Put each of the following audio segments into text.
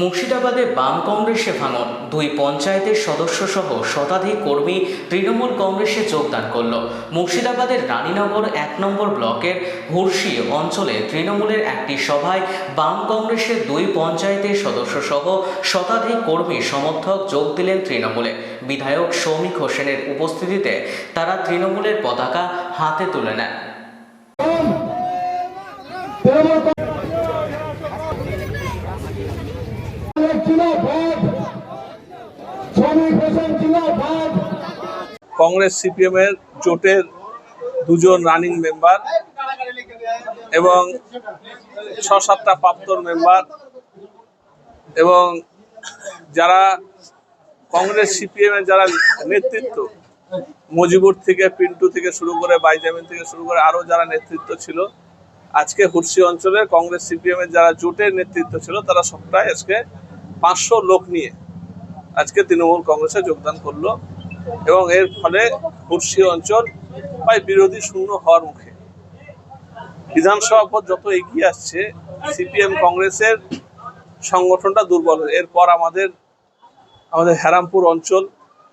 মুর্শিদাবাদে বাম কংগ্রেসে ভাঙন। দুই পঞ্চায়েতের সদস্য সহ শতাধিক কর্মী তৃণমূল কংগ্রেসে যোগদান করল। মুর্শিদাবাদের রানীনগর এক নম্বর ব্লকের হুরসি অঞ্চলে তৃণমূলের একটি সভায় বাম কংগ্রেসের দুই পঞ্চায়েতের সদস্য সহ শতাধিক কর্মী সমর্থক যোগ দিলেন তৃণমূলে। বিধায়ক সৌমিক হোসেনের উপস্থিতিতে তারা তৃণমূলের পতাকা হাতে তুলে নেন কংগ্রেস সিপিএম এর জোটের দুজন রানিং মেম্বার এবং ছ সাতটা প্রাপ্তর মেম্বার এবং যারা কংগ্রেস সিপিএম এর যারা নেতৃত্ব, মজিবুর থেকে, পিন্টু থেকে শুরু করে, বাইজামিন থেকে শুরু করে আরও যারা নেতৃত্ব ছিল, আজকে হুরসি অঞ্চলে কংগ্রেস সিপিএম এর যারা জোটের নেতৃত্ব ছিল, তারা সবটাই আজকে পাঁচশো লোক নিয়ে আজকে তৃণমূল কংগ্রেসে যোগদান করল। এবং এর ফলে হুরসি অঞ্চল প্রায় বিরোধী শূন্য হওয়ার মুখে। বিধানসভা পর যত এগিয়ে আসছে, সিপিএম কংগ্রেসের সংগঠনটা দুর্বল। এরপর আমাদের আমাদের হ্যারামপুর অঞ্চল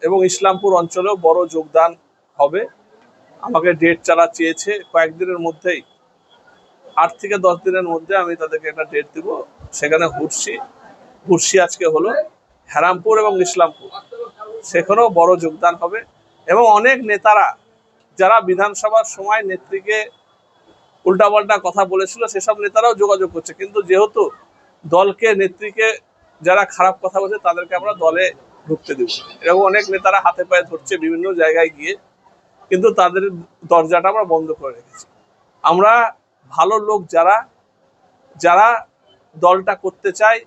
এবং ইসলামপুর অঞ্চলেও বড় যোগদান হবে। আমাকে ডেট চালা চেয়েছে, কয়েকদিনের মধ্যেই, আট থেকে দশ দিনের মধ্যে আমি তাদেরকে একটা ডেট দিব। সেখানে হুরসি হুরসি আজকে হলো হ্যারামপুর এবং ইসলামপুর। সেখানেও বড় যোগদান হবে। এবং অনেক নেতারা, যারা বিধানসভার সময় নেত্রীকে উল্টাপাল্টা কথা বলেছিল, সেসব নেতারাও যোগাযোগ করছে। কিন্তু যেহেতু দলকে, নেত্রীকে যারা খারাপ কথা বলছে, তাদেরকে আমরা দলে ঢুকতে দেব। এরকম অনেক নেতারা হাতে পায়ে ধরছে বিভিন্ন জায়গায় গিয়ে। কিন্তু তাদের দরজাটা আমরা বন্ধ করে রেখেছি। আমরা ভালো লোক যারা যারা দলটা করতে চায়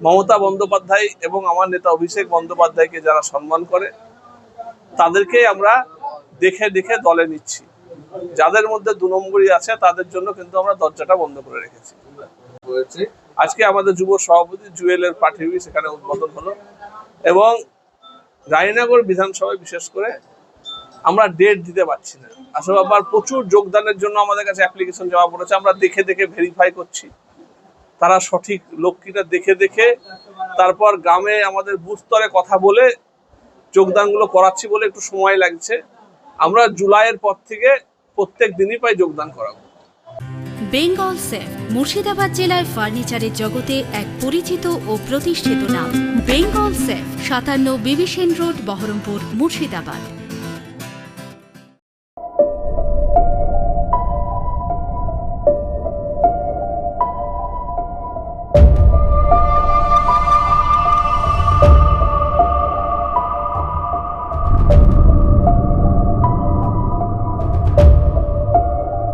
মমতা বন্দ্যোপাধ্যায় এবং আমার নেতা অভিষেক বন্দ্যোপাধ্যায়কে যারা সম্মান করে তাদেরকে আমরা দেখে দেখে দলে নিচ্ছি। যাদের মধ্যে দু নম্বরই আছে তাদের জন্য কিন্তু আমরা দরজাটা বন্ধ করে রেখেছি। আজকে আমাদের যুব সভাপতি জুয়েলের পাঠিয়ে সেখানে উদ্বোধন হলো এবং রানীনগর বিধানসভায় বিশেষ করে আমরা ডেট দিতে পারছি না। আসলে আবার প্রচুর যোগদানের জন্য আমাদের কাছে অ্যাপ্লিকেশন জমা পড়েছে আমরা দেখে দেখে ভেরিফাই করছি। তারা সঠিক লক্ষ্মীটা দেখে দেখে তারপর গ্রামে আমাদের বুস্তরে কথা বলে যোগদানগুলো করাচ্ছি বলে একটু সময় লাগছে। আমরা জুলাইয়ের পর থেকে প্রত্যেক দিনই প্রায় যোগদান করাবো। বেঙ্গল সেফ, মুর্শিদাবাদ জেলায় ফার্নিচারের জগতে এক পরিচিত ও প্রতিষ্ঠিত নাম। বেঙ্গল সেফ, সাতান্ন বিবিসেন রোড, বহরমপুর, মুর্শিদাবাদ।